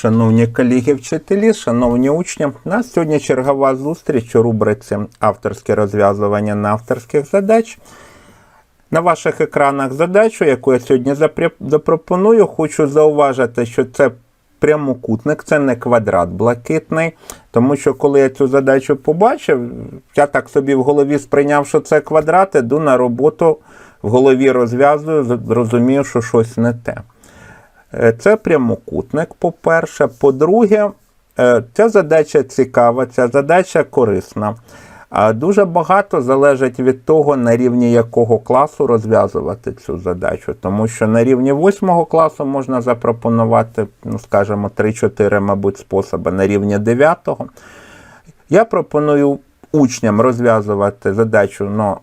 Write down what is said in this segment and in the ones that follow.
Шановні колеги вчителі, шановні учні, у нас сьогодні чергова зустріч у рубриці авторське розв'язування на авторських задач. На ваших екранах задачу, яку я сьогодні запропоную, хочу зауважити, що це прямокутник, це не квадрат блакитний. Тому що коли я цю задачу побачив, я так собі в голові сприйняв, що це квадрат, іду на роботу, в голові розв'язую, зрозумів, що щось не те. Е, Це прямокутник, по-перше. По-друге, е, ця задача цікава, ця задача корисна. Дуже багато залежить від того, на рівні якого класу розв'язувати цю задачу. Тому що на рівні 8 класу можна запропонувати, ну, скажімо, 3-4, мабуть, способи. На рівні 9 я пропоную учням розв'язувати задачу на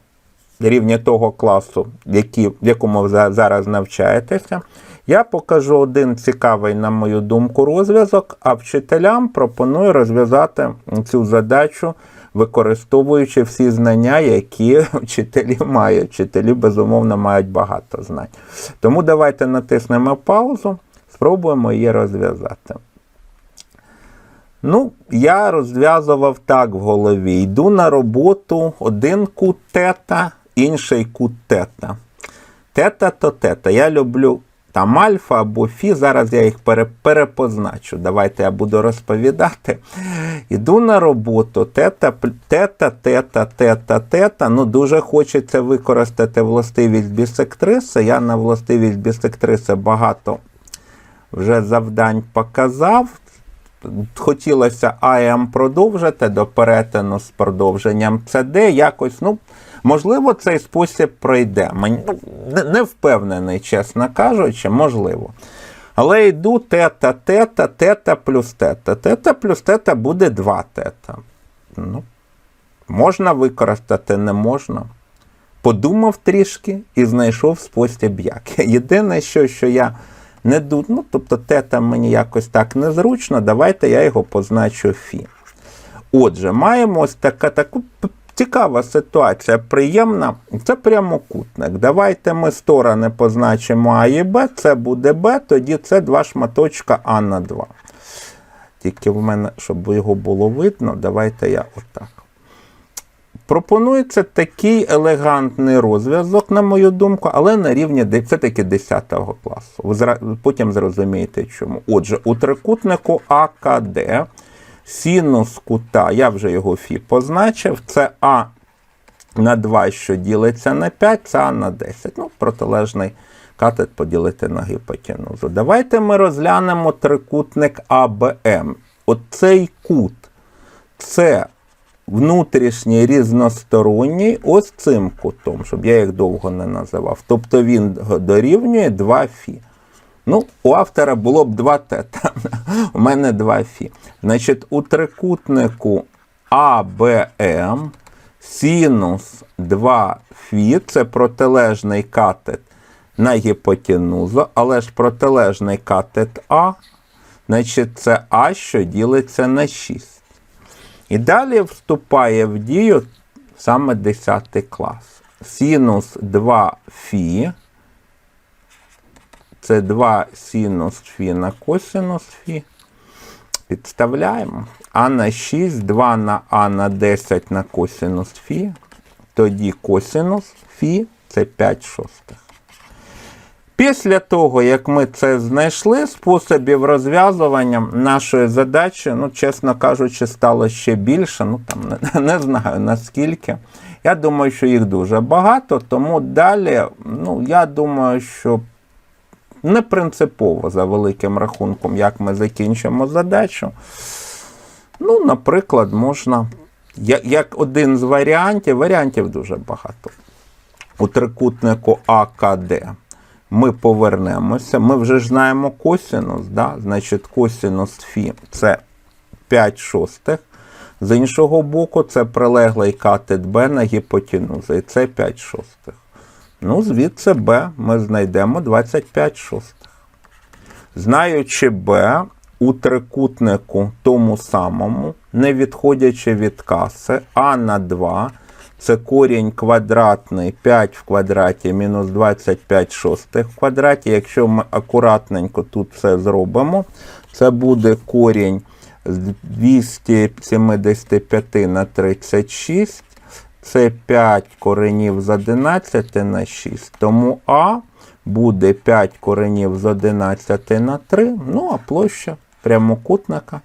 рівні того класу, які, в якому ви зараз навчаєтеся. Я покажу один цікавий, на мою думку, розв'язок, а вчителям пропоную розв'язати цю задачу, використовуючи всі знання, які вчителі мають. Вчителі, безумовно, мають багато знань. Тому давайте натиснемо паузу, спробуємо її розв'язати. Ну, я розв'язував так в голові. Йду на роботу, один кут тета, інший кут тета. Тета то тета. Я люблю там альфа або фі. Зараз я їх пере- перепозначу. Давайте я буду розповідати. Іду на роботу. Тета, тета, тета, тета, тета. Ну, дуже хочеться використати властивість бісектриси. Я на властивість бісектриси багато вже завдань показав. Хотілося АМ продовжити до перетину з продовженням CD. Якось, ну, можливо, цей спосіб пройде. Мені не- не впевнений, чесно кажучи, можливо. Але йду тета, тета, тета плюс тета. Тета плюс тета буде 2 тета. Ну, можна використати, не можна. Подумав трішки і знайшов спосіб як. Єдине, що, що я не ду... ну, тобто тета мені якось так незручно, давайте я його позначу фі. Отже, маємо ось така, таку цікава ситуація, приємна. Це прямокутник. Давайте ми сторони позначимо А і Б, це буде Б, тоді це два шматочка А на 2. Тільки в мене, щоб його було видно, давайте я отак. Пропонується такий елегантний розв'язок, на мою думку, але на рівні все-таки 10 класу. Потім зрозумієте чому. Отже, у трикутнику АКД синус кута, я вже його фі позначив, це А на 2, що ділиться на 5, це А на 10. Ну, протилежний катет поділити на гіпотенузу. Давайте ми розглянемо трикутник АБМ. Оцей кут це внутрішній різносторонній ось цим кутом, щоб я їх довго не називав. Тобто він дорівнює 2 фі. Ну, у автора було б 2 тета. У мене 2 фі. Значить, у трикутнику АБМ синус 2 фі це протилежний катет на гіпотенузу, але ж протилежний катет А, значить, це А, що ділиться на 6. І далі вступає в дію саме 10 клас. Синус 2 фі. Це 2 синус фі на косинус фі. Підставляємо. А на 6, 2 на А на 10 на косинус фі. Тоді косинус фі це 5 шостих. Після того, як ми це знайшли, способів розв'язування нашої задачі, ну, чесно кажучи, стало ще більше. Ну, там, не, не знаю наскільки. Я думаю, що їх дуже багато, тому далі, ну, я думаю, що не принципово за великим рахунком, як ми закінчимо задачу. Ну, наприклад, можна, як, один з варіантів, варіантів дуже багато. У трикутнику АКД ми повернемося. Ми вже знаємо косинус, да? значить косинус фі це 5 шостих. З іншого боку, це прилеглий катет Б на гіпотенузу, і це 5 шостих. Ну, звідси Б ми знайдемо 25 шостих. Знаючи Б у трикутнику тому самому, не відходячи від каси, А на 2, Це корінь квадратний 5 в квадраті мінус 25 шостих в квадраті. Якщо ми акуратненько тут все зробимо, це буде корінь з 275 на 36. Це 5 коренів з 11 на 6. Тому А буде 5 коренів з 11 на 3. Ну, а площа прямокутника.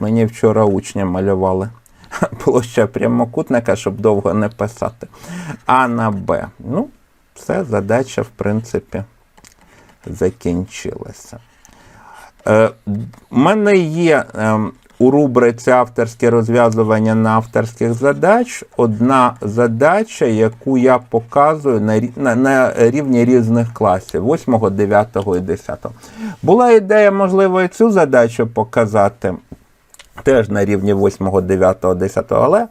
Мені вчора учні малювали площа прямокутника, щоб довго не писати. А на Б. Ну, все, задача, в принципі, закінчилася. Е, У мене є е, у рубриці авторське розв'язування на авторських задач одна задача, яку я показую на, на, на рівні різних класів 8, 9 і 10. Була ідея, можливо, і цю задачу показати теж на рівні 8, 9, 10, але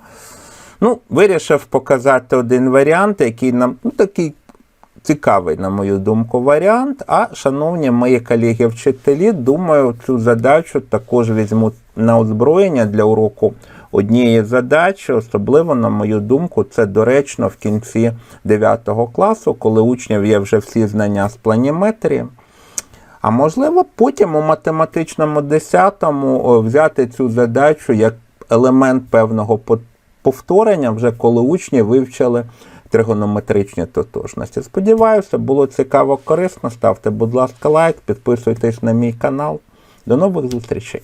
ну, вирішив показати один варіант, який нам ну, такий цікавий, на мою думку, варіант. А, шановні мої колеги-вчителі, думаю, цю задачу також візьму на озброєння для уроку однієї задачі. Особливо, на мою думку, це доречно в кінці 9 класу, коли учнів є вже всі знання з планіметрії. А можливо, потім у математичному 10-му взяти цю задачу як елемент певного повторення, вже коли учні вивчили тригонометричні тотожності. Сподіваюся, було цікаво, корисно. Ставте, будь ласка, лайк, підписуйтесь на мій канал. До нових зустрічей!